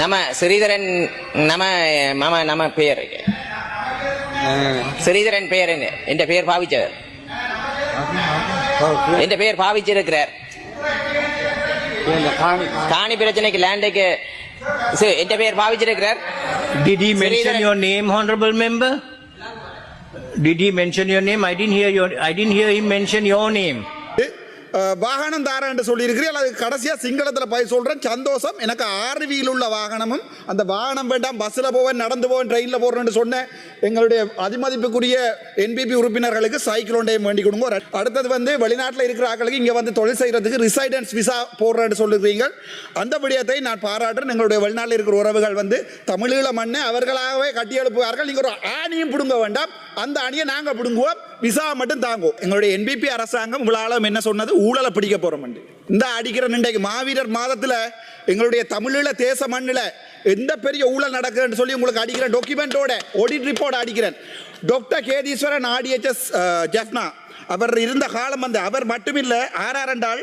நம்ம ஸ்ரீதரன் நம்ம மாமா நம்ம பேர் ஸ்ரீதரன் பேர் என்ன என் பேர் பாவிச்சவர் என் பேர் பாவிச்சிருக்கிறார் காணி பிரச்சனைக்கு லேண்டுக்கு என் பேர் பாவிச்சிருக்கிறார் Did he mention your name, honorable member? Did he mention your name? I didn't hear your. I didn't hear him mention your name. வாகனம் தாரேன் என்று சொல்லியிருக்கிறீர்கள். அது கடைசியாக சிங்களத்தில் போய் சொல்கிறேன் சந்தோஷம். எனக்கு ஆர்வியில் உள்ள வாகனமும் அந்த வாகனம் வேண்டாம் பஸ்ஸில் போவேன் நடந்து போவேன் ட்ரெயினில் போகிறேன்னு சொன்ன எங்களுடைய அதிமதிப்புக்குரிய என்பிபி உறுப்பினர்களுக்கு சைக்கிள் ஒன்றையும் வேண்டி கொடுங்க. அடுத்தது வந்து வெளிநாட்டில் இருக்கிற ஆக்களுக்கு இங்கே வந்து தொழில் செய்கிறதுக்கு ரிசைடன்ஸ் விசா போடுறேன்னு சொல்லுகிறீங்க அந்த விடயத்தை நான் பாராட்டுறேன். எங்களுடைய வெளிநாட்டில் இருக்கிற உறவுகள் வந்து தமிழீழ மண்ணை அவர்களாகவே கட்டி எழுப்புவார்கள். நீங்கள் ஒரு ஆணியும் பிடுங்க வேண்டாம். அந்த அணியை நாங்கள் பிடுங்குவோம். விசா மட்டும் தாங்குவோம். எங்களுடைய என்பிபி அரசாங்கம் இவ்வளவு என்ன சொன்னது? ஊழலை பிடிக்க போறோம் இந்த அடிக்கிற இன்றைக்கு மாவீரர் மாதத்தில் எங்களுடைய தமிழீழ தேச மண்ணில் எந்த பெரிய ஊழல் நடக்குதுன்னு சொல்லி உங்களுக்கு அடிக்கிறேன். டாக்குமெண்டோட ஆடிட் ரிப்போர்ட் அடிக்கிறேன். டாக்டர் கேதீஸ்வரன் ஆடிஎச்எஸ் ஜெஃப்னா அவர் இருந்த காலம் வந்து அவர் மட்டுமில்லை ஆறார் என்றால்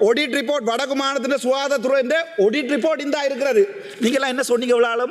ஒடிட் ரிப்போர்ட் வடக்கு மாநிலத்தின் சுகாதாரத்துறை ஒடிட் ரிப்போர்ட் இந்த இருக்கிறது. நீங்களாம் என்ன சொன்னீங்க இவ்வளோ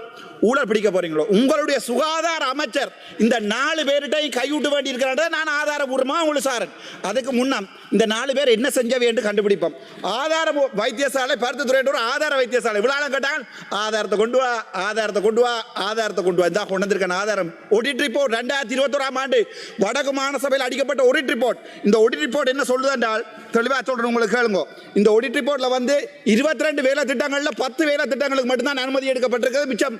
ஊழல் பிடிக்க போறீங்களோ? உங்களுடைய சுகாதார அமைச்சர் இந்த நாலு பேர்கிட்டையும் கைவிட்டு வேண்டி நான் ஆதாரபூர்வமாக உங்களுக்கு சாரன். அதுக்கு முன்னாம் இந்த நாலு பேர் என்ன செஞ்சவை என்று கண்டுபிடிப்போம். ஆதார வைத்தியசாலை பருத்துத்துறை ஒரு ஆதார வைத்தியசாலை. விழாலம் கேட்டால் ஆதாரத்தை கொண்டு வா ஆதாரத்தை கொண்டு வா ஆதாரத்தை கொண்டு வா. இந்த கொண்டு வந்திருக்கேன் ஆதாரம். ஒடிட் ரிப்போர்ட் ரெண்டாயிரத்தி இருபத்தோராம் ஆண்டு வடக்கு மாநசபையில் அடிக்கப்பட்ட ஒடிட் ரிப்போர்ட் இந்த ஒடிட் ரிப்போர்ட் என்ன சொல்லுது என்றால் தெளிவாக சொல்கிறேன் உங்களுக்கு கேளுங்க. இந்த ஒடிட் ரிப்போர்ட்டில் வந்து இருபத்தி ரெண்டு வேலை திட்டங்களில் பத்து வேலை திட்டங்களுக்கு மட்டும்தான் அனுமதி எடுக்கப்பட்டிருக்கிறது. மிச்சம்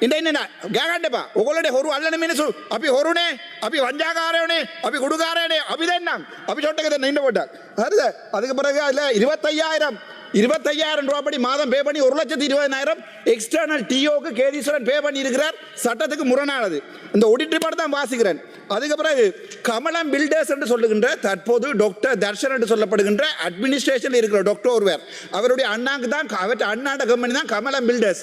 இந்த என்ன கேகாண்டப்பா உங்களுடைய ஒரு அல்லனமே சொல் அப்படி ஒருனே அப்படி வஞ்சாகாரனே அப்படி குடுகாரனே அப்படிதான் அப்படி சொட்டக்கதை நின்று போட்டார் அது அதுக்கு பிறகு அதில் இருபத்தையாயிரம் இருபத்தையாயிரம் ரூபாய் படி மாதம் பே பண்ணி ஒரு லட்சத்தி இருபதாயிரம் எக்ஸ்டர்னல் டிஓக்கு கேதீஸ்வரன் பே பண்ணி இருக்கிறார் சட்டத்துக்கு முரணானது இந்த ஒடிட் ரிப்போர்ட் தான் வாசிக்கிறேன் அதுக்கு பிறகு கமலம் பில்டர்ஸ் என்று சொல்லுகின்ற தற்போது டாக்டர் தர்ஷன் என்று சொல்லப்படுகின்ற அட்மினிஸ்ட்ரேஷன் இருக்கிற டாக்டர் ஒருவர் அவருடைய அண்ணாக்கு தான் அவற்றை அண்ணாண்ட கம்பெனி தான் கமலம் filters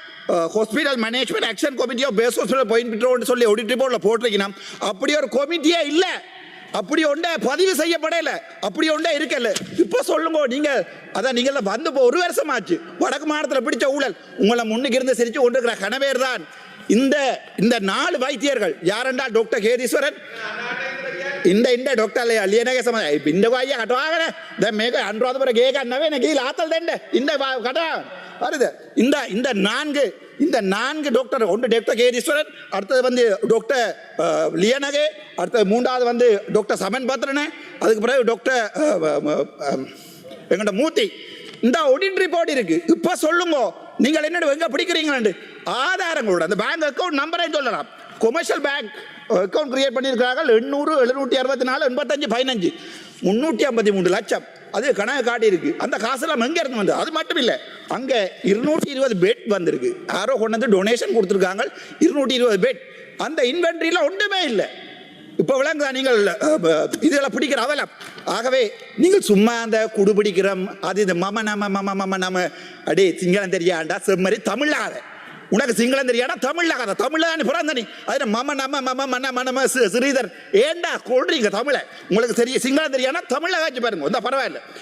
hospital management action committee of base hospital போயிட்டு சொல்லி ஆடிட் ரிப்போர்ட்டில் போட்டிருக்கணும் அப்படி ஒரு கமிட்டியே இல்லை அப்படி ஒன்றை பதிவு செய்யப்படல அப்படி ஒன்றே இருக்கல இப்போ சொல்லுங்க நீங்கள் அதான் நீங்கள் வந்து இப்போ ஒரு வருஷம் ஆச்சு வடக்கு மாநிலத்தில் பிடிச்ச ஊழல் உங்களை முன்னுக்கு இருந்து சிரித்து கொண்டிருக்கிற கணவேர் தான் இந்த இந்த நாலு வைத்தியர்கள் யாரெண்டா டாக்டர் கேதீஸ்வரன் இந்த இந்த டாக்டர் லியனகே சம்பந்தம் இந்த வாயை கட்டுவாங்க இந்த மேக அன்றாதபுர பிறகு கேட்க அண்ணவே எனக்கு ஆத்தல் தண்டை இந்த கட்டுவாங்க வருது இந்த இந்த நான்கு இந்த நான்கு டாக்டர் ஒன்று டாக்டர் கேதீஸ்வரன் அடுத்தது வந்து டாக்டர் லியனகே அடுத்தது மூன்றாவது வந்து டாக்டர் சமன் பத்ரனு அதுக்கு பிறகு டாக்டர் எங்கள்கிட்ட மூர்த்தி. இந்த ஒடின் ரிப்போர்ட் இருக்கு. இப்போ சொல்லுங்க நீங்கள் என்னோட எங்கே பிடிக்கிறீங்களே ஆதாரங்களோட அந்த பேங்க் அக்கௌண்ட் நம்பரை சொல்லலாம். கொமர்ஷியல் பேங்க் அக்கௌண்ட் கிரியேட் பண்ணியிருக்கிறார்கள் எண்ணூறு எழுநூற்றி அறுபத்தி நாலு எண்பத்தஞ்சு பதினஞ்சு. முந்நூற்றி ஐம்பத்தி மூன்று லட்சம். அது கணக்கு காட்டி இருக்கு அந்த காசெல்லாம் எங்க இருந்து வந்தது? அது மட்டும் இல்லை. அங்க இருநூற்றி இருபது பெட் வந்திருக்கு. யாரோ கொண்டு வந்து டொனேஷன் கொடுத்துருக்காங்க. இருநூற்றி இருபது பெட் அந்த இன்வென்ட்ரியில் ஒன்றுமே இல்லை. இப்போ விளங்குதா நீங்கள் இதெல்லாம் பிடிக்கிற அவலம். ஆகவே நீங்கள் சும்மா அந்த குடு பிடிக்கிறோம் அது இது மம நம மம மம நம அடே சிங்களம் தெரியாண்டா? செம்மறி தமிழாத உனக்கு சிங்களம் தெரியாடா கதை. தமிழ்ல தானே பிறந்த நீ. அது மம நம மம மன மனம ஸ்ரீதர் ஏண்டா கொள்றீங்க தமிழை? உங்களுக்கு சரி சிங்களம் தெரியாதா? தமிழை காய்ச்சி பாருங்க. இந்த பரவாயில்ல.